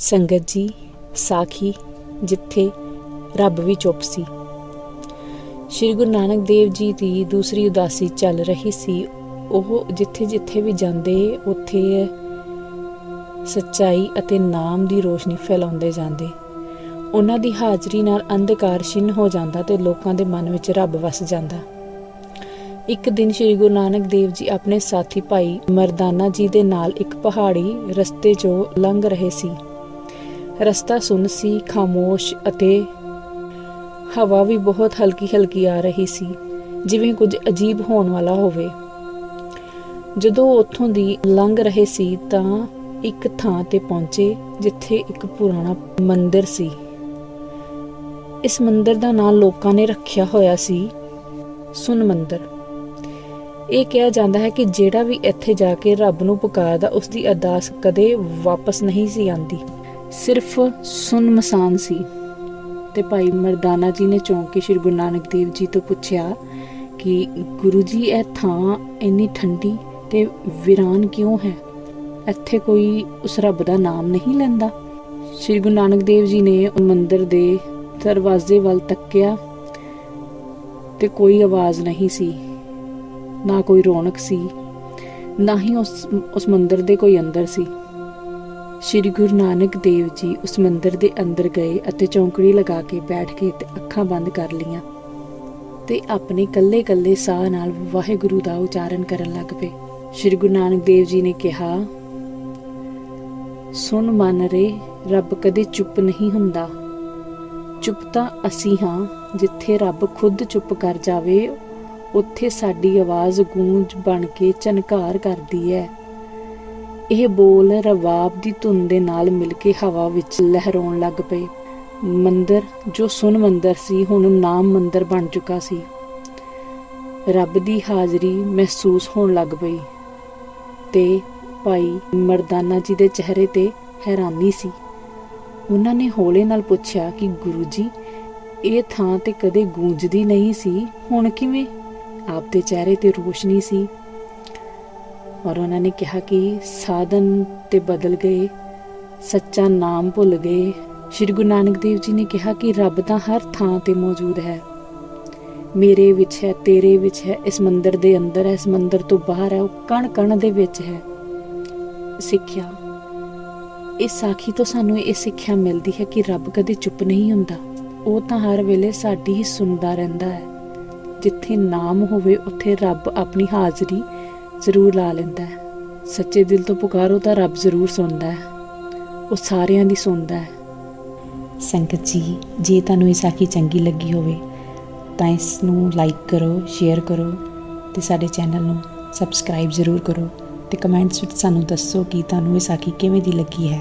ਸੰਗਤ ਜੀ, ਸਾਖੀ, ਜਿੱਥੇ ਰੱਬ ਵੀ ਚੁੱਪ ਸੀ। ਸ਼੍ਰੀ ਗੁਰੂ ਨਾਨਕ ਦੇਵ ਜੀ ਦੀ ਦੂਸਰੀ ਉਦਾਸੀ ਚੱਲ ਰਹੀ ਸੀ। ਉਹ ਜਿੱਥੇ ਜਿੱਥੇ ਵੀ ਜਾਂਦੇ, ਉੱਥੇ ਸੱਚਾਈ ਅਤੇ ਨਾਮ ਦੀ ਰੋਸ਼ਨੀ ਫੈਲਾਉਂਦੇ ਜਾਂਦੇ। ਉਹਨਾਂ ਦੀ ਹਾਜ਼ਰੀ ਨਾਲ ਅੰਧਕਾਰ ਛਿੰਨ ਹੋ ਜਾਂਦਾ ਤੇ ਲੋਕਾਂ ਦੇ ਮਨ ਵਿੱਚ ਰੱਬ ਵਸ ਜਾਂਦਾ। ਇੱਕ ਦਿਨ ਸ੍ਰੀ ਗੁਰੂ ਨਾਨਕ ਦੇਵ ਜੀ ਆਪਣੇ ਸਾਥੀ ਭਾਈ ਮਰਦਾਨਾ ਜੀ ਦੇ ਨਾਲ ਇੱਕ ਪਹਾੜੀ ਰਸਤੇ 'ਚੋਂ ਲੰਘ ਰਹੇ ਸੀ। ਰਸਤਾ ਸੁੰਨ ਸੀ, ਖਾਮੋਸ਼ ਅਤੇ ਹਵਾ ਵੀ ਬਹੁਤ ਹਲਕੀ ਹਲਕੀ ਆ ਰਹੀ ਸੀ, ਜਿਵੇਂ ਕੁਝ ਅਜੀਬ ਹੋਣ ਵਾਲਾ ਹੋਵੇ। ਜਦੋਂ ਉੱਥੋਂ ਦੀ ਲੰਘ ਰਹੇ ਸੀ ਤਾਂ ਇੱਕ ਥਾਂ ਤੇ ਪਹੁੰਚੇ, ਜਿੱਥੇ ਇੱਕ ਪੁਰਾਣਾ ਮੰਦਿਰ ਸੀ। ਇਸ ਮੰਦਿਰ ਦਾ ਨਾਮ ਲੋਕਾਂ ਨੇ ਰੱਖਿਆ ਹੋਇਆ ਸੀ, ਸੁਨ ਮੰਦਿਰ। ਇਹ ਕਿਹਾ ਜਾਂਦਾ ਹੈ ਕਿ ਜਿਹੜਾ ਵੀ ਇੱਥੇ ਜਾ ਕੇ ਰੱਬ ਨੂੰ ਪੁਕਾਰਦਾ ਉਸ ਦੀ ਅਰਦਾਸ ਕਦੇ ਵਾਪਸ ਨਹੀਂ ਸੀ ਆਉਂਦੀ। ਸਿਰਫ ਸੁਨ ਮਸਾਨ ਸੀ ਤੇ ਭਾਈ ਮਰਦਾਨਾ ਜੀ ਨੇ ਚੌਂਕ ਕੇ ਸ਼੍ਰੀ ਗੁਰੂ ਨਾਨਕ ਦੇਵ ਜੀ ਤੋਂ ਪੁੱਛਿਆ ਕਿ ਗੁਰੂ ਜੀ, ਇਹ ਥਾਂ ਇੰਨੀ ਠੰਡੀ ਤੇ ਵਿਰਾਨ ਕਿਉਂ ਹੈ? ਇੱਥੇ ਕੋਈ ਉਸ ਰੱਬ ਦਾ ਨਾਮ ਨਹੀਂ ਲੈਂਦਾ। ਸ਼੍ਰੀ ਗੁਰੂ ਨਾਨਕ ਦੇਵ ਜੀ ਨੇ ਉਹ ਮੰਦਿਰ ਦੇ ਦਰਵਾਜ਼ੇ ਵੱਲ ਤੱਕਿਆ ਤੇ ਕੋਈ ਆਵਾਜ਼ ਨਹੀਂ ਸੀ, ਨਾ ਕੋਈ ਰੌਣਕ ਸੀ, ਨਾ ਹੀ ਉਸ ਉਸ ਮੰਦਿਰ ਦੇ ਕੋਈ ਅੰਦਰ ਸੀ। ਸ਼੍ਰੀ ਗੁਰੂ ਨਾਨਕ ਦੇਵ ਜੀ ਉਸ ਮੰਦਿਰ ਦੇ ਅੰਦਰ ਗਏ ਅਤੇ ਚੌਂਕੜੀ ਲਗਾ ਕੇ ਬੈਠ ਕੇ ਤੇ ਅੱਖਾਂ ਬੰਦ ਕਰ ਲੀਆਂ ਤੇ ਆਪਣੇ ਕੱਲੇ-ਕੱਲੇ ਸਾਹ ਨਾਲ ਵਾਹਿਗੁਰੂ ਦਾ ਉਚਾਰਨ ਕਰਨ ਲੱਗ ਪਏ। ਸ਼੍ਰੀ ਗੁਰੂ ਨਾਨਕ ਦੇਵ ਜੀ ਨੇ ਕਿਹਾ, ਸੁਣ ਮਨ ਰੇ, ਰੱਬ ਕਦੇ ਚੁੱਪ ਨਹੀਂ ਹੁੰਦਾ। ਚੁੱਪ ਤਾਂ ਅਸੀਂ ਹਾਂ, ਜਿੱਥੇ ਰੱਬ ਖੁਦ ਚੁੱਪ ਕਰ ਜਾਵੇ, ਉੱਥੇ ਸਾਡੀ ਆਵਾਜ਼ ਗੂੰਜ ਬਣ ਕੇ ਝਨਕਾਰ ਕਰਦੀ ਹੈ। ਇਹ ਬੋਲ ਰਵਾਬ ਦੀ ਧੁਨ ਦੇ ਨਾਲ ਮਿਲ ਕੇ ਹਵਾ ਵਿੱਚ ਲਹਿਰਾਉਣ ਲੱਗ ਪਏ। ਮੰਦਰ, ਜੋ ਸੁਨ ਮੰਦਰ ਸੀ, ਹੁਣ ਨਾਮ ਮੰਦਰ ਬਣ ਚੁੱਕਾ ਸੀ। ਰੱਬ ਦੀ ਹਾਜ਼ਰੀ ਮਹਿਸੂਸ ਹੋਣ ਲੱਗ ਪਈ ਤੇ ਭਾਈ ਮਰਦਾਨਾ ਜੀ ਦੇ ਚਿਹਰੇ ਤੇ ਹੈਰਾਨੀ ਸੀ। ਉਹਨਾਂ ਨੇ ਹੌਲੇ ਨਾਲ ਪੁੱਛਿਆ ਕਿ ਗੁਰੂ ਜੀ, ਇਹ ਥਾਂ ਤੇ ਕਦੇ ਗੂੰਜਦੀ ਨਹੀਂ ਸੀ? ਹੁਣ ਕਿਵੇਂ? ਆਪ ਦੇ ਚਿਹਰੇ ਤੇ ਰੋਸ਼ਨੀ ਸੀ। ਔਰ ਉਹਨਾਂ ਨੇ ਕਿਹਾ ਕਿ ਸਾਧਨ ਤੇ ਬਦਲ ਗਏ, ਸੱਚਾ ਨਾਮ ਭੁੱਲ ਗਏ। ਸ਼੍ਰੀ ਗੁਰੂ ਨਾਨਕ ਦੇਵ ਜੀ ਨੇ ਕਿਹਾ ਕਿ ਰੱਬ ਤਾਂ ਹਰ ਥਾਂ ਤੇ ਮੌਜੂਦ ਹੈ। ਮੇਰੇ ਵਿੱਚ ਹੈ, ਤੇਰੇ ਵਿੱਚ ਹੈ, ਇਸ ਮੰਦਰ ਦੇ ਅੰਦਰ ਹੈ, ਇਸ ਮੰਦਰ ਤੋਂ ਬਾਹਰ ਹੈ, ਉਹ ਕਣ ਕਣ ਦੇ ਵਿੱਚ ਹੈ। ਸਿੱਖਿਆ, ਇਸ ਸਾਖੀ ਤੋਂ ਸਾਨੂੰ ਇਹ ਸਿੱਖਿਆ ਮਿਲਦੀ ਹੈ ਕਿ ਰੱਬ ਕਦੇ ਚੁੱਪ ਨਹੀਂ ਹੁੰਦਾ। ਉਹ ਤਾਂ ਹਰ ਵੇਲੇ ਸਾਡੀ ਹੀ ਸੁਣਦਾ ਰਹਿੰਦਾ ਹੈ। ਜਿੱਥੇ ਨਾਮ ਹੋਵੇ, ਉੱਥੇ ਰੱਬ ਆਪਣੀ ਹਾਜ਼ਰੀ ਜ਼ਰੂਰ ਲਾ ਲੈਂਦਾ ਹੈ। ਸੱਚੇ ਦਿਲ ਤੋਂ ਪੁਕਾਰੋ ਤਾਂ ਰੱਬ ਜ਼ਰੂਰ ਸੁਣਦਾ ਹੈ। ਉਹ ਸਾਰਿਆਂ ਦੀ ਸੁਣਦਾ ਹੈ। ਸੰਗਤ ਜੀ, ਜੇ ਤੁਹਾਨੂੰ ਇਹ ਸਾਖੀ ਚੰਗੀ ਲੱਗੀ ਹੋਵੇ, ਤਾਂ ਇਸ ਨੂੰ ਲਾਈਕ ਕਰੋ ਸ਼ੇਅਰ ਕਰੋ ਤੇ ਸਾਡੇ ਚੈਨਲ ਨੂੰ ਸਬਸਕ੍ਰਾਈਬ ਜ਼ਰੂਰ ਕਰੋ ਤੇ ਕਮੈਂਟਸ ਵਿੱਚ ਸਾਨੂੰ ਦੱਸੋ ਕਿ ਤੁਹਾਨੂੰ ਇਹ ਸਾਖੀ ਕਿਵੇਂ ਦੀ ਲੱਗੀ ਹੈ।